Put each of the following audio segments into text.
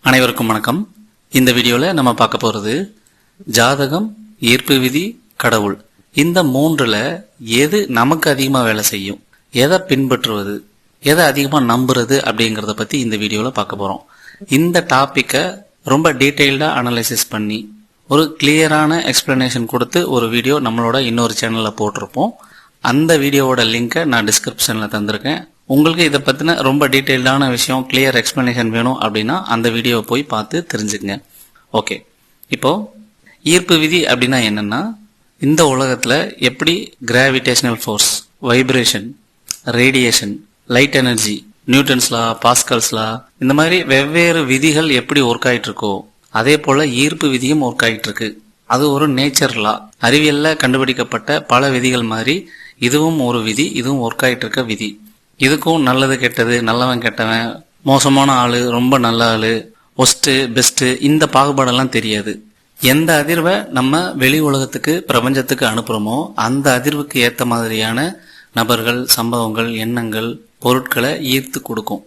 அனைவருக்கும் வணக்கம். இந்த வீடியோவில் நம்ம பார்க்க போகிறது ஜாதகம் ஈர்ப்பு விதி கடவுள். இந்த மூன்றில் எது நமக்கு அதிகமாக வேலை செய்யும்? எதை பின்பற்றுவது? எதை அதிகமாக நம்புறது அப்படிங்கிறத பற்றி இந்த வீடியோவில் பார்க்க போகிறோம் இந்த டாப்பிக்கை ரொம்ப டீட்டெயில்டாக அனலைசிஸ் பண்ணி ஒரு கிளியரான எக்ஸ்பிளனேஷன் கொடுத்து ஒரு வீடியோ நம்மளோட இன்னொரு சேனலில் போட்டிருப்போம். அந்த வீடியோவோட லிங்கை நான் டிஸ்கிரிப்ஷனில் தந்திருக்கேன். உங்களுக்கு இதை பற்றின ரொம்ப டீட்டெயில்டான விஷயம் கிளியர் எக்ஸ்பிளனேஷன் வேணும் அப்படின்னா அந்த வீடியோவை போய் பார்த்து தெரிஞ்சுக்கங்க. ஓகே இப்போ ஈர்ப்பு விதி அப்படின்னா என்னன்னா இந்த உலகத்தில் எப்படி gravitational force vibration radiation light energy Newton's law Pascal's law இந்த மாதிரி வெவ்வேறு விதிகள் எப்படி ஒர்க் ஆயிட்டு இருக்கோ அதே போல ஈர்ப்பு விதியும் ஒர்க் ஆயிட்டு இருக்கு. அது ஒரு நேச்சர் லா அறிவியல்ல கண்டுபிடிக்கப்பட்ட பல விதிகள் மாதிரி இதுவும் ஒரு விதி இதுவும் ஒர்க் ஆயிட்டு இருக்க விதி. இதுக்கும் நல்லது கெட்டது நல்லவன் கெட்டவன் மோசமான ஆளு ரொம்ப நல்ல ஆளு ஒஸ்ட்டு பெஸ்ட்டு இந்த பாகுபாடெல்லாம் தெரியாது. எந்த அதிர்வை நம்ம வெளி உலகத்துக்கு பிரபஞ்சத்துக்கு அனுப்புறோமோ அந்த அதிர்வுக்கு ஏற்ற மாதிரியான நபர்கள் சம்பவங்கள் எண்ணங்கள் பொருட்களை ஈர்த்து கொடுக்கும்.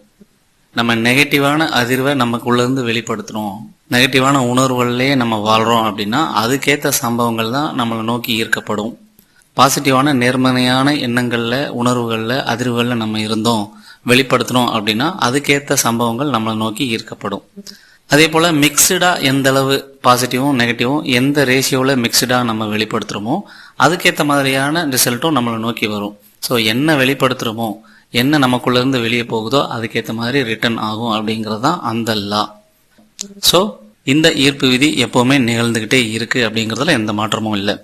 நம்ம நெகட்டிவான அதிர்வை நமக்குள்ளேருந்து வெளிப்படுத்துகிறோம் நெகட்டிவான உணர்வுகள்லேயே நம்ம வாழ்கிறோம் அப்படின்னா அதுக்கேற்ற சம்பவங்கள் தான் நம்மளை நோக்கி ஈர்க்கப்படும். பாசிட்டிவான நேர்மறையான எண்ணங்களில் உணர்வுகளில் அதிர்வுகளில் நம்ம இருந்தோம் வெளிப்படுத்துறோம் அப்படின்னா அதுக்கேற்ற சம்பவங்கள் நம்மளை நோக்கி ஈர்க்கப்படும். அதே போல் மிக்சடாக எந்த அளவு பாசிட்டிவும் நெகட்டிவும் எந்த ரேஷியோவில் மிக்சடாக நம்ம வெளிப்படுத்துகிறோமோ அதுக்கேற்ற மாதிரியான ரிசல்ட்டும் நம்மளை நோக்கி வரும். ஸோ என்ன வெளிப்படுத்துகிறோமோ என்ன நமக்குள்ளேருந்து வெளியே போகுதோ அதுக்கேற்ற மாதிரி ரிட்டர்ன் ஆகும் அப்படிங்கிறது தான் அந்த லா ஸோ இந்த ஈர்ப்பு விதி எப்போவுமே நிகழ்ந்துக்கிட்டே இருக்குது அப்படிங்கிறதுல எந்த மாற்றமும் இல்லை.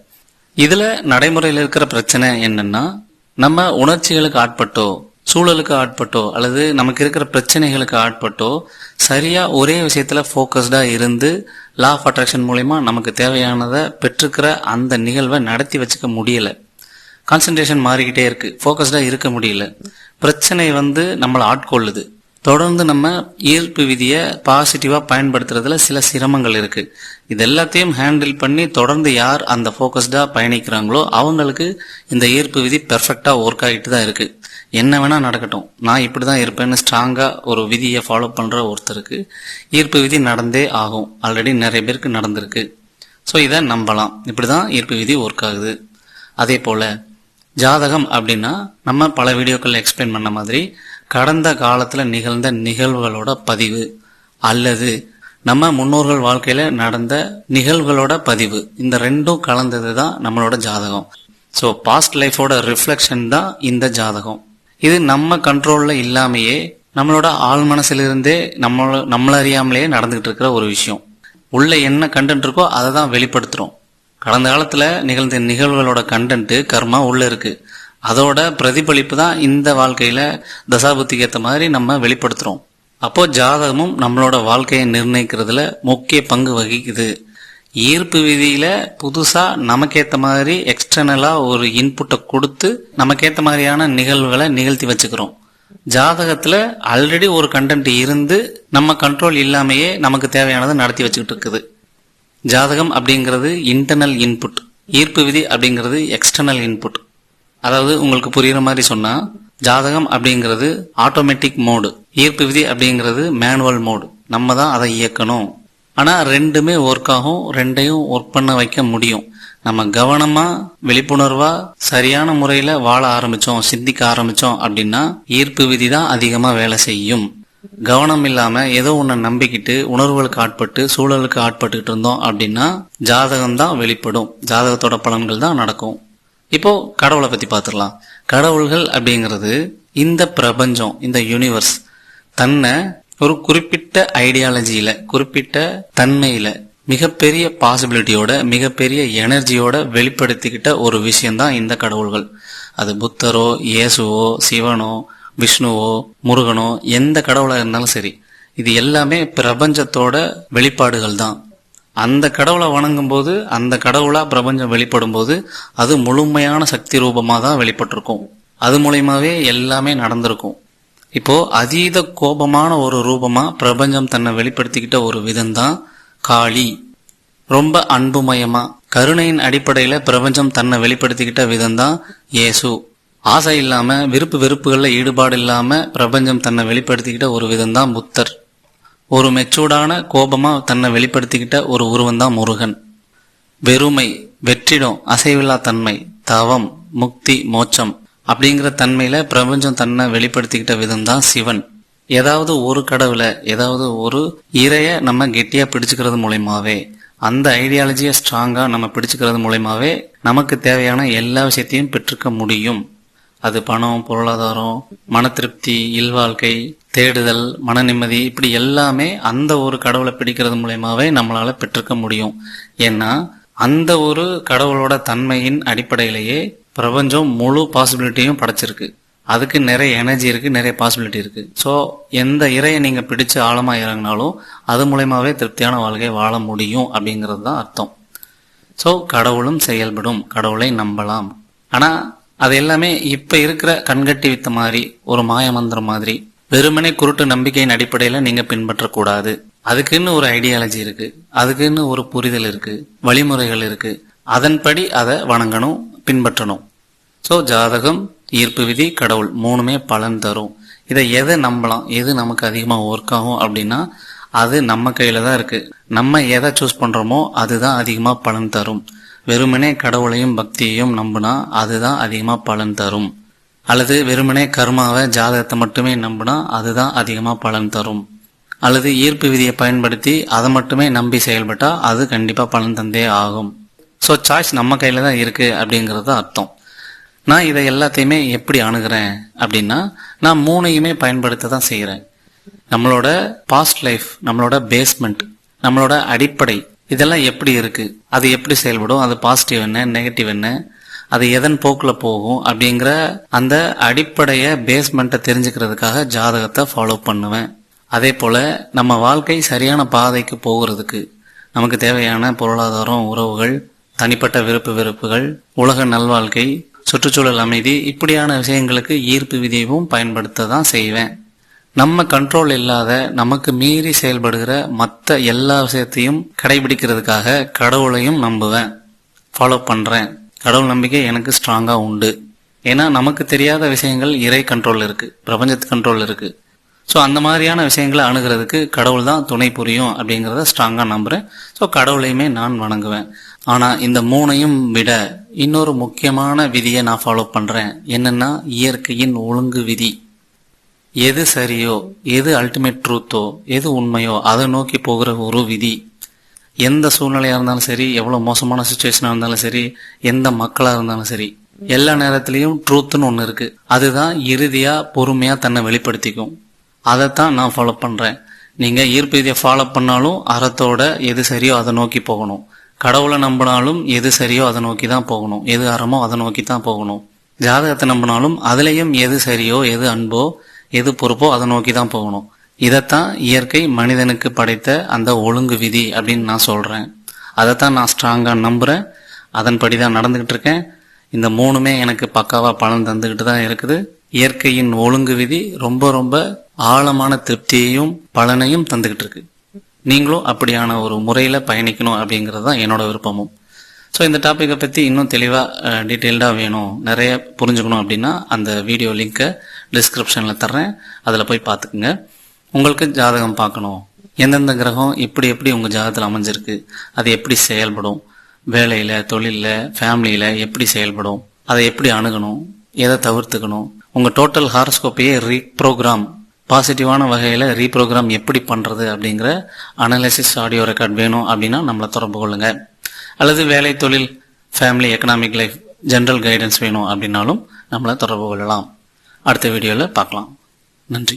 இதுல நடைமுறையில் இருக்கிற பிரச்சனை என்னன்னா நம்ம உணர்ச்சிகளுக்கு ஆட்பட்டோ சூழலுக்கு ஆட்பட்டோ அல்லது நமக்கு இருக்கிற பிரச்சனைகளுக்கு ஆட்பட்டோ சரியா ஒரே விஷயத்துல ஃபோக்கஸ்டா இருந்து லா ஆஃப் அட்ராக்ஷன் மூலயமா நமக்கு தேவையானதை பெற்றுக்கிற அந்த நிகழ்வை நடத்தி வச்சுக்க முடியல. கான்சென்ட்ரேஷன் மாறிக்கிட்டே இருக்கு. ஃபோக்கஸ்டா இருக்க முடியல. பிரச்சனை வந்து நம்மளை ஆட்கொள்ளுது. தொடர்ந்து நம்ம ஈர்ப்பு விதியை பாசிட்டிவாக பயன்படுத்துறதுல சில சிரமங்கள் இருக்குது இது எல்லாத்தையும் ஹேண்டில் பண்ணி தொடர்ந்து யார் அந்த ஃபோக்கஸ்டாக பயணிக்கிறாங்களோ அவங்களுக்கு இந்த ஈர்ப்பு விதி பெர்ஃபெக்டாக ஒர்க் ஆகிட்டு தான் இருக்குது என்ன வேணால் நடக்கட்டும். நான் இப்படி தான் இருப்பேன்னு ஸ்ட்ராங்காக ஒரு விதியை ஃபாலோ பண்ணுற ஒருத்தருக்கு ஈர்ப்பு விதி நடந்தே ஆகும். ஆல்ரெடி நிறைய பேருக்கு நடந்திருக்கு. ஸோ இதை நம்பலாம். இப்படி தான் ஈர்ப்பு விதி ஒர்க் ஆகுது. அதே போல் ஜாதகம் அப்படின்னா நம்ம பல வீடியோக்கள் எக்ஸ்பிளைன் பண்ண மாதிரி கடந்த காலத்துல நிகழ்ந்த நிகழ்வுகளோட பதிவு அல்லது நம்ம முன்னோர்கள் வாழ்க்கையில நடந்த நிகழ்வுகளோட பதிவு. இந்த ரெண்டும் கலந்தது தான் நம்மளோட ஜாதகம். ஸோ பாஸ்ட் லைஃபோட ரிஃப்ளெக்ஷன் தான் இந்த ஜாதகம். இது நம்ம கண்ட்ரோல்ல இல்லாமையே நம்மளோட ஆள் மனசிலிருந்தே நம்மள நம்மள அறியாமலேயே நடந்துகிட்டு இருக்கிற ஒரு விஷயம். உள்ள என்ன கண்டென்ட் இருக்கோ அதை தான் வெளிப்படுத்துறோம். கடந்த காலத்துல நிகழ்ந்த நிகழ்வுகளோட கண்டென்ட் கர்மா உள்ள இருக்கு. அதோட பிரதிபலிப்பு தான் இந்த வாழ்க்கையில தசாபுத்திக்கு ஏற்ற மாதிரி நம்ம வெளிப்படுத்துறோம். அப்போ ஜாதகமும் நம்மளோட வாழ்க்கையை நிர்ணயிக்கிறதுல முக்கிய பங்கு வகிக்குது. ஈர்ப்பு விதியில புதுசா நமக்கேத்த மாதிரி எக்ஸ்டர்னலா ஒரு இன்புட்டை கொடுத்து நமக்கேத்த மாதிரியான நிகழ்வுகளை நிகழ்த்தி வச்சுக்கிறோம். ஜாதகத்துல ஆல்ரெடி ஒரு கண்டென்ட் இருந்து நம்ம கண்ட்ரோல் இல்லாமையே நமக்கு தேவையானதை நடத்தி வச்சுக்கிட்டு இருக்குது. ஜாதகம் அப்படிங்கிறது இன்டர்னல் இன்புட் ஈர்ப்பு விதி அப்படிங்கிறது எக்ஸ்டர்னல் இன்புட் அதாவது உங்களுக்கு புரியுற மாதிரி சொன்னா ஜாதகம் அப்படிங்கிறது ஆட்டோமேட்டிக் மோடு ஈர்ப்பு விதி அப்படிங்கிறது மேனுவல் மோடு நம்ம தான் அதை இயக்கணும். ஆனா ரெண்டுமே ஒர்க் ஆகும் ரெண்டையும் ஒர்க் பண்ண வைக்க முடியும். நம்ம கவனமா விழிப்புணர்வா சரியான முறையில வாழ ஆரம்பிச்சோம் சிந்திக்க ஆரம்பிச்சோம் அப்படின்னா ஈர்ப்பு விதி தான் அதிகமா வேலை செய்யும். கவனம் இல்லாம ஏதோ ஒன்று நம்பிக்கிட்டு உணர்வுகளுக்கு ஆட்பட்டு சூழலுக்கு ஆட்பட்டுக்கிட்டு இருந்தோம் அப்படின்னா ஜாதகம் தான் வெளிப்படும். ஜாதகத்தோட பலன்கள் தான் நடக்கும். இப்போ கடவுளை பத்தி பார்த்துடலாம் கடவுள்கள் அப்படிங்கிறது இந்த பிரபஞ்சம் இந்த யூனிவர்ஸ் தன்னை ஒரு குறிப்பிட்ட ஐடியாலஜியில குறிப்பிட்ட தன்மையில மிகப்பெரிய பாசிபிலிட்டியோட மிகப்பெரிய எனர்ஜியோட வெளிப்படுத்திக்கிட்ட ஒரு விஷயம்தான் இந்த கடவுள்கள். அது புத்தரோ இயேசுவோ சிவனோ விஷ்ணுவோ முருகனோ எந்த கடவுளாக இருந்தாலும் சரி இது எல்லாமே பிரபஞ்சத்தோட வெளிப்பாடுகள் தான் அந்த கடவுளை வணங்கும் போது அந்த கடவுளா பிரபஞ்சம் வெளிப்படும் போது அது முழுமையான சக்தி ரூபமாக தான் வெளிப்பட்டிருக்கும். அது மூலயமாவே எல்லாமே நடந்திருக்கும். இப்போ அதீத கோபமான ஒரு ரூபமா பிரபஞ்சம் தன்னை வெளிப்படுத்திக்கிட்ட ஒரு விதம்தான் காளி. ரொம்ப அன்புமயமா கருணையின் அடிப்படையில பிரபஞ்சம் தன்னை வெளிப்படுத்திக்கிட்ட விதம்தான் இயேசு. ஆசை இல்லாம விருப்பு வெறுப்புகள்ல ஈடுபாடு இல்லாம பிரபஞ்சம் தன்னை வெளிப்படுத்திக்கிட்ட ஒரு விதம்தான் புத்தர். ஒரு மெச்சூர்டான கோபமா தன்னை வெளிப்படுத்திக்கிட்ட ஒரு உருவம் தான் முருகன். வெறுமை வெற்றிடம் அசைவில்லா தன்மை தவம் முக்தி மோட்சம் அப்படிங்கிற தன்மையில பிரபஞ்சம் தன்னை வெளிப்படுத்திக்கிட்ட விதம் தான் சிவன். ஏதாவது ஒரு கடவுளை ஏதாவது ஒரு இறைய நம்ம கெட்டியா பிடிச்சுக்கிறது மூலயமாவே அந்த ஐடியாலஜியை ஸ்ட்ராங்கா நம்ம பிடிச்சுக்கிறது மூலயமாவே நமக்கு தேவையான எல்லா விஷயத்தையும் பெற்றுக்க முடியும். அது பணம் பொருளாதாரம் மன திருப்தி இல்வாழ்க்கை தேடுதல் மன நிம்மதி இப்படி எல்லாமே அந்த ஒரு கடவுளை பிடிக்கிறது மூலயமாவே நம்மளால பெற்றுக்க முடியும். ஏன்னா அந்த ஒரு கடவுளோட தன்மையின் அடிப்படையிலேயே பிரபஞ்சம் முழு பாசிபிலிட்டியும் படைச்சிருக்கு. அதுக்கு நிறைய எனர்ஜி இருக்கு நிறைய பாசிபிலிட்டி இருக்கு. ஸோ எந்த இறையை நீங்க பிடிச்சு ஆழமா இறங்கினாலும் அது மூலயமாவே திருப்தியான வாழ்க்கையை வாழ முடியும் அப்படிங்கிறது தான் அர்த்தம். ஸோ கடவுளும் செயல்படும். கடவுளை நம்பலாம். ஆனா அது எல்லாமே இப்ப இருக்கிற கண்கட்டி வித்த மாதிரி ஒரு மாய மந்திரம் மாதிரி வெறுமனே குருட்டு நம்பிக்கையின் அடிப்படையில நீங்க பின்பற்றக்கூடாது. அதுக்குன்னு ஒரு ஐடியாலஜி இருக்கு. அதுக்குன்னு ஒரு புரிதல் இருக்கு. வழிமுறைகள் இருக்கு. அதன்படி அதை வணங்கணும் பின்பற்றணும். ஸோ ஜாதகம் ஈர்ப்பு விதி கடவுள் மூணுமே பலன் தரும். இதை எதை நம்பலாம்? எது நமக்கு அதிகமாக ஒர்க் ஆகும் அப்படின்னா அது நம்ம கையில தான் இருக்கு. நம்ம எதை சூஸ் பண்றோமோ அதுதான் அதிகமாக பலன் தரும். வெறுமனே கடவுளையும் பக்தியையும் நம்பினா அதுதான் அதிகமாக பலன் தரும். அல்லது வெறுமனே கர்மாவை ஜாதகத்தை மட்டுமே நம்பினா அதுதான் அதிகமாக பலன் தரும். அல்லது ஈர்ப்பு விதியை பயன்படுத்தி அதை மட்டுமே நம்பி செயல்பட்டா அது கண்டிப்பாக பலன் தந்தே ஆகும். ஸோ சாய்ஸ் நம்ம கையில தான் இருக்கு அப்படிங்கிறது தான் அர்த்தம். நான் இதை எல்லாத்தையுமே எப்படி அணுகிறேன் அப்படின்னா நான் மூணையுமே பயன்படுத்த தான் செய்கிறேன் நம்மளோட பாஸ்ட் லைஃப் நம்மளோட பேஸ்மெண்ட் நம்மளோட அடிப்படை இதெல்லாம் எப்படி இருக்கு? அது எப்படி செயல்படும்? அது பாசிட்டிவ் என்ன நெகட்டிவ் என்ன? அது எதன் போக்கில் போகும்? அப்படிங்கிற அந்த அடிப்படைய பேஸ்மெண்ட்டை தெரிஞ்சுக்கிறதுக்காக ஜாதகத்தை ஃபாலோ பண்ணுவேன். அதே போல நம்ம வாழ்க்கை சரியான பாதைக்கு போகிறதுக்கு நமக்கு தேவையான பொருளாதாரம் உறவுகள் தனிப்பட்ட விருப்பு வெறுப்புகள் உலக நல்வாழ்க்கை சுற்றுச்சூழல் அமைதி இப்படியான விஷயங்களுக்கு ஈர்ப்பு விதியவும் பயன்படுத்த தான் செய்வேன். நம்ம கண்ட்ரோல் இல்லாத நமக்கு மீறி செயல்படுகிற மற்ற எல்லா விஷயத்தையும் கடைபிடிக்கிறதுக்காக கடவுளையும் நம்புவேன். ஃபாலோ பண்றேன். கடவுள் நம்பிக்கை எனக்கு ஸ்ட்ராங்கா உண்டு. ஏன்னா நமக்கு தெரியாத விஷயங்கள் இறை கண்ட்ரோல் இருக்கு. பிரபஞ்சத்து கண்ட்ரோல் இருக்கு. ஸோ அந்த மாதிரியான விஷயங்களை அணுகிறதுக்கு கடவுள் தான் துணை புரியும் அப்படிங்கிறத ஸ்ட்ராங்காக நம்புகிறேன் ஸோ கடவுளையுமே நான் வணங்குவேன். ஆனால் இந்த மூணையும் விட இன்னொரு முக்கியமான விதியை நான் ஃபாலோ பண்ணுறேன் என்னன்னா இயற்கையின் ஒழுங்கு விதி. எது சரியோ எது அல்டிமேட் ட்ரூத்தோ எது உண்மையோ அதை நோக்கி போகிற ஒரு விதி. எந்த சூழ்நிலையாக இருந்தாலும் சரி எவ்வளோ மோசமான சுச்சுவேஷனாக இருந்தாலும் சரி எந்த மக்களாக இருந்தாலும் சரி எல்லா நேரத்திலையும் ட்ரூத்துன்னு ஒன்று இருக்கு. அதுதான் இறுதியாக பொறுமையாக தன்னை வெளிப்படுத்திக்கும். அதைத்தான் நான் ஃபாலோ பண்ணுறேன் நீங்கள் ஈர்ப்பு விதியை ஃபாலோ பண்ணாலும் அறத்தோட எது சரியோ அதை நோக்கி போகணும். கடவுளை நம்பினாலும் எது சரியோ அதை நோக்கி தான் போகணும். எது அறமோ அதை நோக்கி தான் போகணும். ஜாதகத்தை நம்பினாலும் அதுலேயும் எது சரியோ எது அன்போ எது பொறுப்போ அதை நோக்கி தான் போகணும். இதைத்தான் இயற்கை மனிதனுக்கு படைத்த அந்த ஒழுங்கு விதி அப்படின்னு நான் சொல்கிறேன் அதைத்தான் நான் ஸ்ட்ராங்காக நம்புகிறேன் அதன்படி தான் நடந்துக்கிட்டு இருக்கேன். இந்த மூணுமே எனக்கு பக்காவாக பலன் தந்துக்கிட்டு தான் இருக்குது. இயற்கையின் ஒழுங்கு விதி ரொம்ப ரொம்ப ஆழமான திருப்தியையும் பலனையும் தந்துக்கிட்டு இருக்கு. நீங்களும் அப்படியான ஒரு முறையில் பயணிக்கணும் அப்படிங்கிறது தான் என்னோட விருப்பமும். ஸோ இந்த டாப்பிக்கை பற்றி இன்னும் தெளிவாக டீட்டெயில்டாக வேணும். நிறைய புரிஞ்சுக்கணும் அப்படின்னா அந்த வீடியோ லிங்க்கை டிஸ்கிரிப்ஷனில் தர்றேன். அதில் போய் பார்த்துக்குங்க. உங்களுக்கு ஜாதகம் பார்க்கணும். எந்தெந்த கிரகம் எப்படி எப்படி உங்கள் ஜாதகத்தில் அமைஞ்சிருக்கு? அது எப்படி செயல்படும்? வேலையில் தொழிலில் ஃபேமிலியில் எப்படி செயல்படும்? அதை எப்படி அணுகணும்? எதை தவிர்த்துக்கணும்? உங்கள் டோட்டல் ஹாரஸ்கோப்பையே ரீப்ரோக்ராம் பாசிட்டிவான வகையில் ரீப்ரோக்ராம் எப்படி பண்ணுறது அப்படிங்கிற அனலைசிஸ் ஆடியோ ரெக்கார்ட் வேணும் அப்படின்னா நம்மளை தொடர்பு கொள்ளுங்கள் அல்லது வேலை தொழில் family economic life general guidance வேணும் அப்படின்னாலும் நம்மளை தொடர்பு கொள்ளலாம். அடுத்த வீடியோவில் பார்க்கலாம். நன்றி.